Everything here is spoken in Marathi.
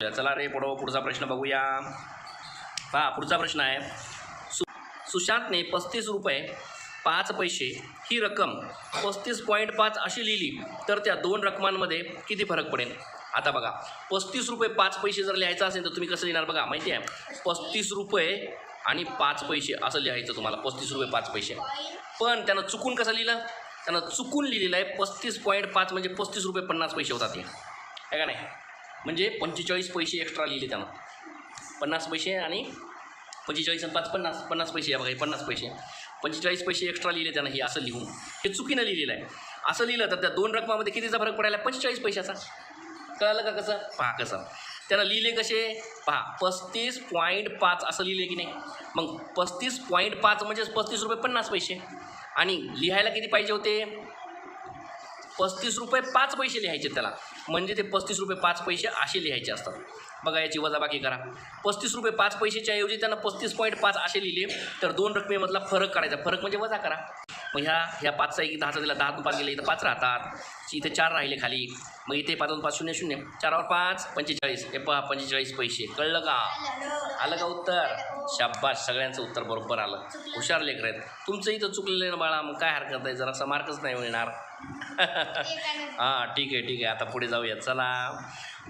चला रे पुढं पुढचा प्रश्न बघूया. पहा पुढचा प्रश्न आहे. सु सुशांतने पस्तीस रुपये पाच पैसे ही रक्कम पस्तीस पॉईंट पाच अशी लिहिली तर त्या दोन रकमांमध्ये किती फरक पडेल? आता बघा पस्तीस रुपये पाच पैसे जर लिहायचं असेल तर तुम्ही कसं लिहिणार बघा माहिती आहे? पस्तीस रुपये आणि पाच पैसे असं लिहायचं तुम्हाला पस्तीस रुपये पाच पैसे. पण त्यानं चुकून कसं लिहिलं? त्यानं चुकून लिहिलेलं आहे पस्तीस पॉईंट पाच म्हणजे पस्तीस रुपये पन्नास पैसे होतात ते. आहे का नाही? म्हणजे पंचेचाळीस पैसे एक्स्ट्रा लिहिले त्यानं. पन्नास पैसे आणि पंचेचाळीस आणि पाच पन्नास पन्नास पैसे या बघा हे पन्नास पैसे. पंचेचाळीस पैसे एक्स्ट्रा लिहिले त्यानं हे असं लिहून. हे चुकीनं लिहिलेलं आहे. असं लिहिलं तर त्या दोन रकमामध्ये कितीचा फरक पडायला? पंचेचाळीस पैशाचा. कळलं का कसं? पहा कसं. त्यानं लिहिले कसे? पहा पस्तीस पॉईंट पाच असं लिहिले की नाही? मग पस्तीस पॉईंट पाच म्हणजेच पस्तीस रुपये पन्नास पैसे. आणि लिहायला किती पाहिजे होते? पस्तीस रुपये पाच पैसे लिहायचे त्याला. म्हणजे ते पस्तीस रुपये पाच पैसे असे लिहायचे असतात. बघा याची वजाबाकी करा. पस्तीस रुपये पाच पैसेच्या ऐवजी त्यांना पस्तीस पॉईंट पाच असे लिहिले तर दोन रकमेमधला फरक काढायचा. फरक म्हणजे वजा करा. मग ह्या ह्या पाचचा एक दहाचा दिला दहा पाच गेले इथं पाच राहतात. इथे चार राहिले खाली. मग इथे पाच पाच शून्य शून्य. चारावर पाच पंचेचाळीस. हे पहा पंचेचाळीस पैसे. कळलं का? आलं का उत्तर? शाबास सगळ्यांचं उत्तर बरोबर आलं. हुशार लेकर आहेत. तुमचं इथं चुकलेलं ना बाळा मग काय हरकत आहे जरासा मार्कच नाही मिळणार. हां ठीक आहे ठीक आहे. आता पुढे जाऊया. चला.